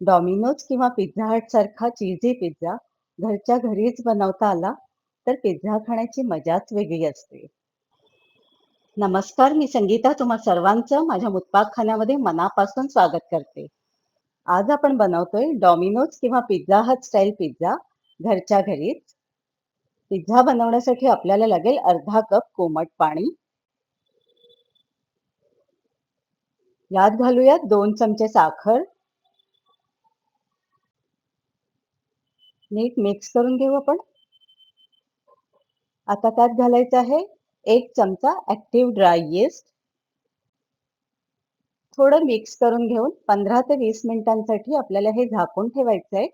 Domino's किंवा Pizza Hut सारखा चीझी pizza घरच्या घरीच बनवता आला तर पिझ्झा खाण्याची मजाच वेगळी असते. नमस्कार मी संगीता. तुम्हा सर्वांचं माझ्या मुतपाकखान्यामध्ये मनापासून स्वागत करते. आज आपण बनवतोय डॉमिनोज किंवा पिझ्झा हट स्टाईल पिझ्झा घरच्या घरीच. पिझ्झा बनवण्यासाठी आपल्याला लागेल अर्धा कप कोमट पाणी. यात घालूयात दोन चमचे साखर. नीट मिक्स करून घेऊ आपण. आता त्यात घालायचं आहे एक चमचा ऍक्टिव्ह ड्राय येस्ट थोडं मिक्स करून घेऊन पंधरा ते वीस मिनिटांसाठी आपल्याला हे झाकून ठेवायचं आहे.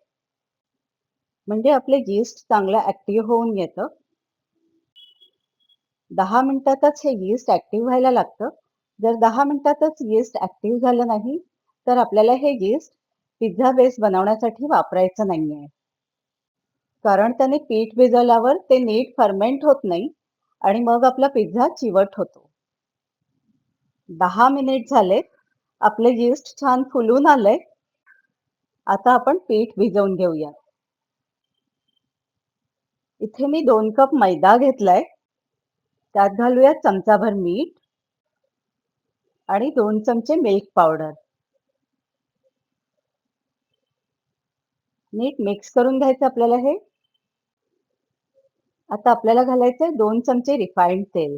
म्हणजे आपले यीस्ट चांगलं ऍक्टिव्ह होऊन येतं. दहा मिनिटातच हे यीस्ट ऍक्टिव्ह व्हायला लागतं. जर दहा मिनिटातच यीस्ट ऍक्टिव्ह झालं नाही तर आपल्याला हे यीस्ट पिझ्झा बेस बनवण्यासाठी वापरायचं नाहीये. कारण त्याने पीठ भिजवल्यावर ते नीट फर्मेंट होत नाही आणि मग आपला पिझ्झा चिवट होतो. दहा मिनिट झाले आपले यीस्ट छान फुलून आलंय. आता आपण पीठ भिजवून घेऊया. इथे मी दोन कप मैदा घेतलाय. त्यात घालूया चमचाभर मीठ आणि दोन चमचे मिल्क पावडर नीट मिक्स करून घ्यायचं आपल्याला हे. आता आपल्याला घालायचंय दोन चमचे रिफाईंड तेल.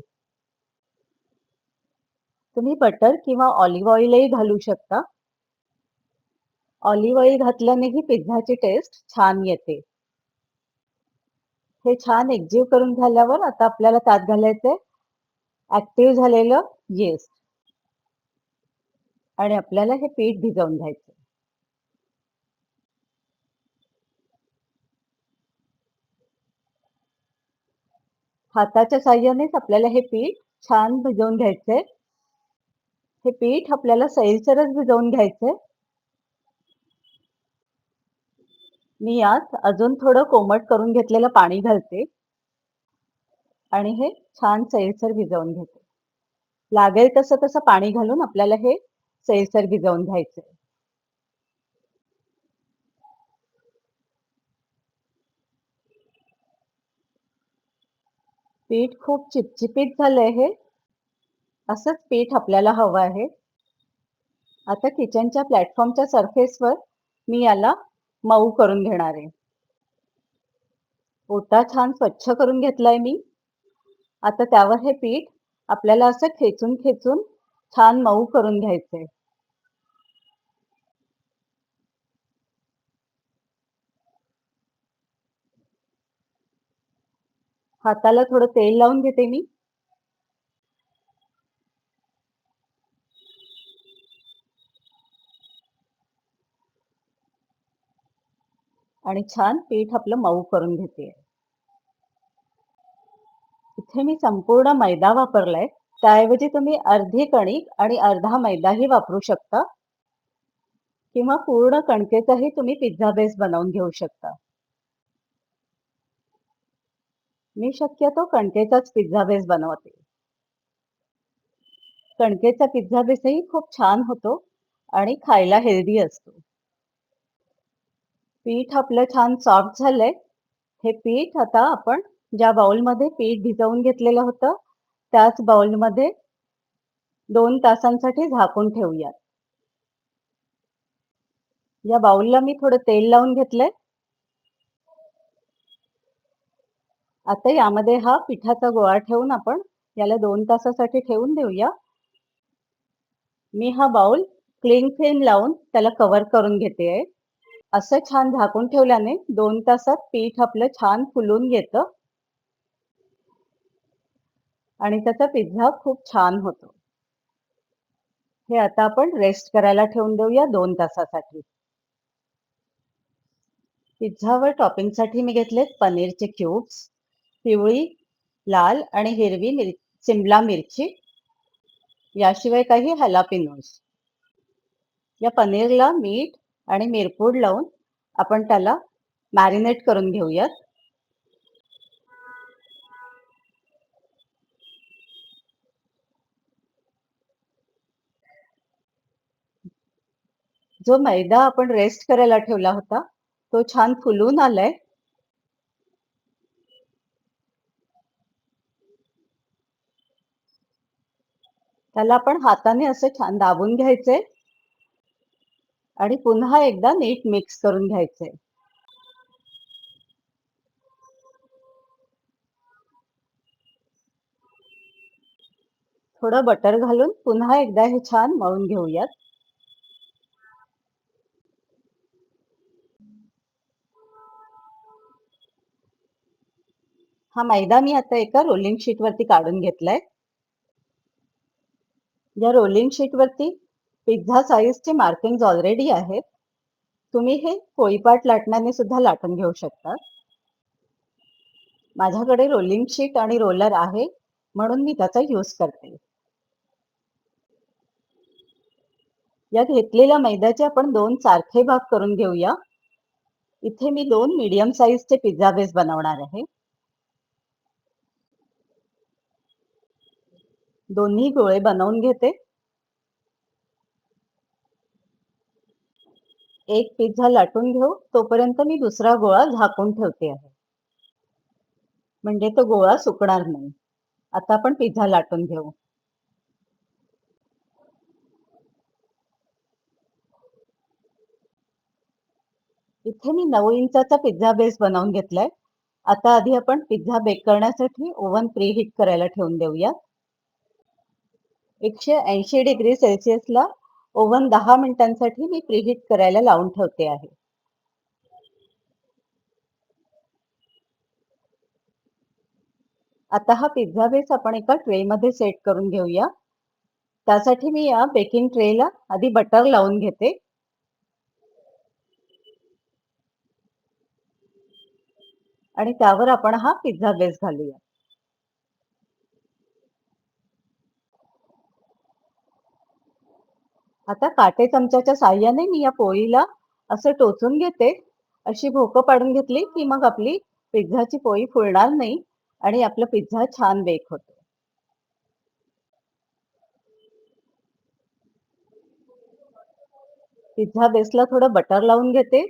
तुम्ही बटर किंवा ऑलिव्ह ऑइलही घालू शकता. ऑलिव्ह ऑइल घातल्यानेही पिझ्झाची टेस्ट छान येते. हे छान एकजीव करून झाल्यावर आता आपल्याला त्यात घालायचंय ऍक्टिव्ह झालेलं येस्ट आणि आपल्याला हे पीठ भिजवून घ्यायचं हाताच्या साह्यानेच आपल्याला हे पीठ छान भिजवून घ्यायचंय. हे पीठ आपल्याला सैलसरच भिजवून घ्यायचंय. मी यात अजून थोडं कोमट करून घेतलेलं पाणी घालते. आणि हे छान सैलसर भिजवून घेते. लागेल तसं तसं पाणी घालून आपल्याला हे सैलसर भिजवून घ्यायचंय. पीठ खूप चिपचिपीत झालंय हे. असंच पीठ आपल्याला हवं आहे. आता किचनच्या प्लॅटफॉर्मच्या सरफेसवर मी याला मऊ करून घेणार आहे. ओटा छान स्वच्छ करून घेतलाय मी. आता त्यावर हे पीठ आपल्याला असं खेचून खेचून छान मऊ करून घ्यायचंय. हाताला थोडं तेल लावून घेते मी. आणि छान पीठ आपलं मऊ करून घेते. इथे मी संपूर्ण मैदा वापरलाय. त्याऐवजी तुम्ही अर्धी कणिक आणि अर्धा मैदाही वापरू शकता. किंवा पूर्ण कणकेचाही तुम्ही पिझ्झा बेस बनवून घेऊ शकता. मी शक्यतो कणकेचाच पिझ्झा बेस बनवते. कणकेचा पिझ्झा बेसही खूप छान होतो आणि खायला हेल्दी असतो. पीठ आपलं छान सॉफ्ट झालंय. हे पीठ आता आपण ज्या बाउलमध्ये पीठ भिजवून घेतलेलं होतं त्याच बाउलमध्ये दोन तासांसाठी झाकून ठेवूयात. या बाउलला मी थोडं तेल लावून घेतलंय. आता यामध्ये हा पिठाचा गोळा ठेवून आपण याला दोन तासासाठी ठेवून देऊया. मी हा बाउल क्लिंग फिल्म लावून त्याला कव्हर करून घेते. असं छान झाकून ठेवल्याने दोन तासात पीठ आपलं छान फुलून येतं. आणि त्याचा पिझ्झा खूप छान होतो. हे आता आपण रेस्ट करायला ठेवून देऊया दोन तासासाठी. पिझ्झावर टॉपिंगसाठी मी घेतलेत पनीरचे क्यूब्स पिवळी लाल आणि हिरवी मिर सिमला मिरची. याशिवाय काही हलापिनोज या पनीरला मीठ आणि मिरपूड लावून आपण त्याला मॅरिनेट करून घेऊयात. जो मैदा आपण रेस्ट करायला ठेवला होता तो छान फुलून आलाय. त्याला आपण हाताने असं छान दाबून घ्यायचंय आणि पुन्हा एकदा नीट मिक्स करून घ्यायचंय थोडं बटर घालून पुन्हा एकदा हे छान मळून घेऊयात. हा मैदा मी आता एका रोलिंग शीट वरती काढून घेतलाय. या रोलिंग शीट वरती पिझ्झा साईजचे मार्किंग ऑलरेडी आहेत. तुम्ही हे कोळीपाट लाटण्याने सुद्धा लाटून घेऊ शकता. माझ्याकडे रोलिंग शीट आणि रोलर आहे म्हणून मी त्याचा यूज करते. या घेतलेल्या मैद्याचे आपण दोन सारखे भाग करून घेऊया. इथे मी दोन मीडियम साईजचे पिझ्झा बेस बनवणार आहे. दोन्ही गोळे बनवून घेते. एक पिझ्झा लाटून घेऊ तोपर्यंत मी दुसरा गोळा झाकून ठेवते आहे. म्हणजे तो गोळा सुकणार नाही. आता आपण पिझ्झा लाटून घेऊ. इथे मी नऊ इंचाचा पिझ्झा बेस बनवून घेतलाय. आता आधी आपण पिझ्झा बेक करण्यासाठी ओव्हन प्री हिट करायला ठेवून देऊया. एकशे ऐंशी डिग्री सेल्सिअसला ओव्हन दहा मिनिटांसाठी मी प्रीहीट करायला लावून ठेवते आहे. आता हा पिझ्झा बेस आपण एका ट्रे मध्ये सेट करून घेऊया. त्यासाठी मी या बेकिंग ट्रेला आधी बटर लावून घेते. आणि त्यावर आपण हा पिझ्झा बेस घालूया. आता काटे चमच्याच्या साह्याने मी या पोळीला असं टोचून घेते. अशी भोकं पाडून घेतली की मग आपली पिझ्झाची पोळी फुलणार नाही आणि आपला पिझ्झा छान बेक होतो. पिझ्झा बेसला थोडं बटर लावून घेते.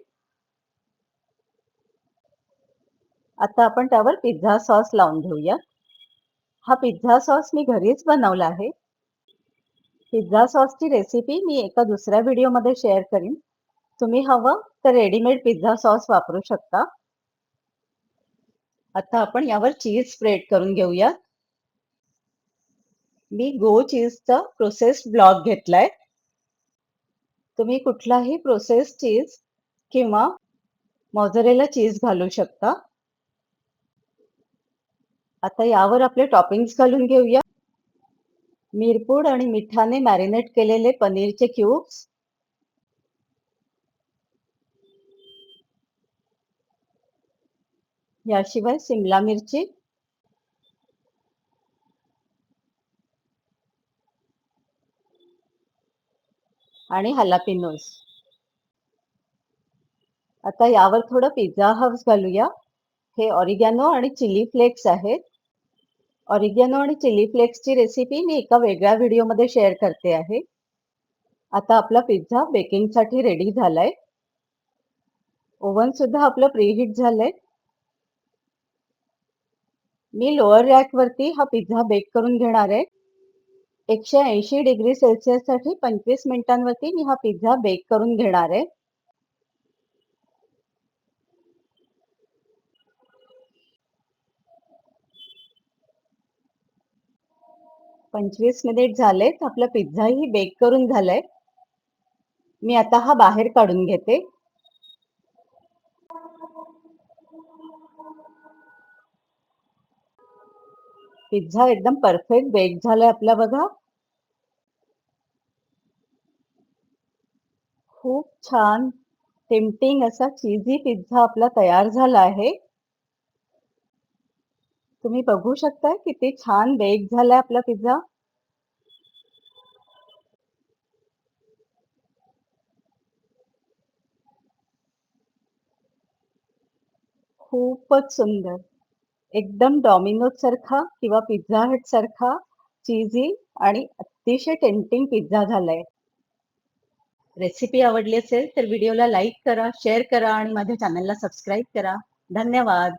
आता आपण त्यावर पिझ्झा सॉस लावून घेऊया. हा पिझ्झा सॉस मी घरीच बनवला आहे. पिझ्झा सॉसची रेसिपी मी एका दुसऱ्या व्हिडिओमध्ये शेअर करीन. तुम्ही हवं तर रेडीमेड पिझ्झा सॉस वापरू शकता. आता आपण यावर चीज स्प्रेड करून घेऊया. मी गो चीजचा प्रोसेस ब्लॉक घेतलाय. तुम्ही कुठलाही प्रोसेस चीज किंवा मोझरेला चीज घालू शकता. आता यावर आपले टॉपिंग्स घालून घेऊया. मिरपूड आणि मिठाने मॅरिनेट केलेले पनीरचे क्यूब्स याशिवाय सिमला मिरची. आणि हलापिनोस आता यावर थोडं पिझ्झा हाऊस घालूया. हे ऑरिगॅनो आणि चिली फ्लेक्स आहेत. ऑरिगॅनो आणि चिली फ्लेक्सची रेसिपी मी एका वेगळ्या व्हिडिओमध्ये शेअर करते आहे. आता आपला पिझ्झा बेकिंगसाठी रेडी झालाय. ओव्हन सुद्धा आपलं प्रीहीट झालंय. मी लोअर रॅकवरती हा पिझ्झा बेक करून घेणार आहे. एकशे ऐंशी डिग्री सेल्सिअससाठी पंचवीस मिनिटांवरती मी हा पिझ्झा बेक करून घेणार आहे. पंचवीस मिनिट झालेत. आपला पिझ्झाही बेक करून झालाय. मी आता हा बाहेर काढून घेते. पिझ्झा एकदम परफेक्ट बेक झालाय आपला बघा. खूप छान टेम्पटिंग असा चीजी पिझ्झा आपला तयार झाला आहे. तुम्ही बघू शकताय किती छान बेक झालाय आपला पिझ्झा. खूपच सुंदर. एकदम डॉमिनोज सारखा किंवा पिझ्झा हट सारखा चीजी आणि अतिशय टेंटिंग पिझ्झा झालाय. रेसिपी आवडली असेल तर व्हिडिओला लाईक करा शेअर करा आणि माझ्या चॅनलला सबस्क्राईब करा. धन्यवाद.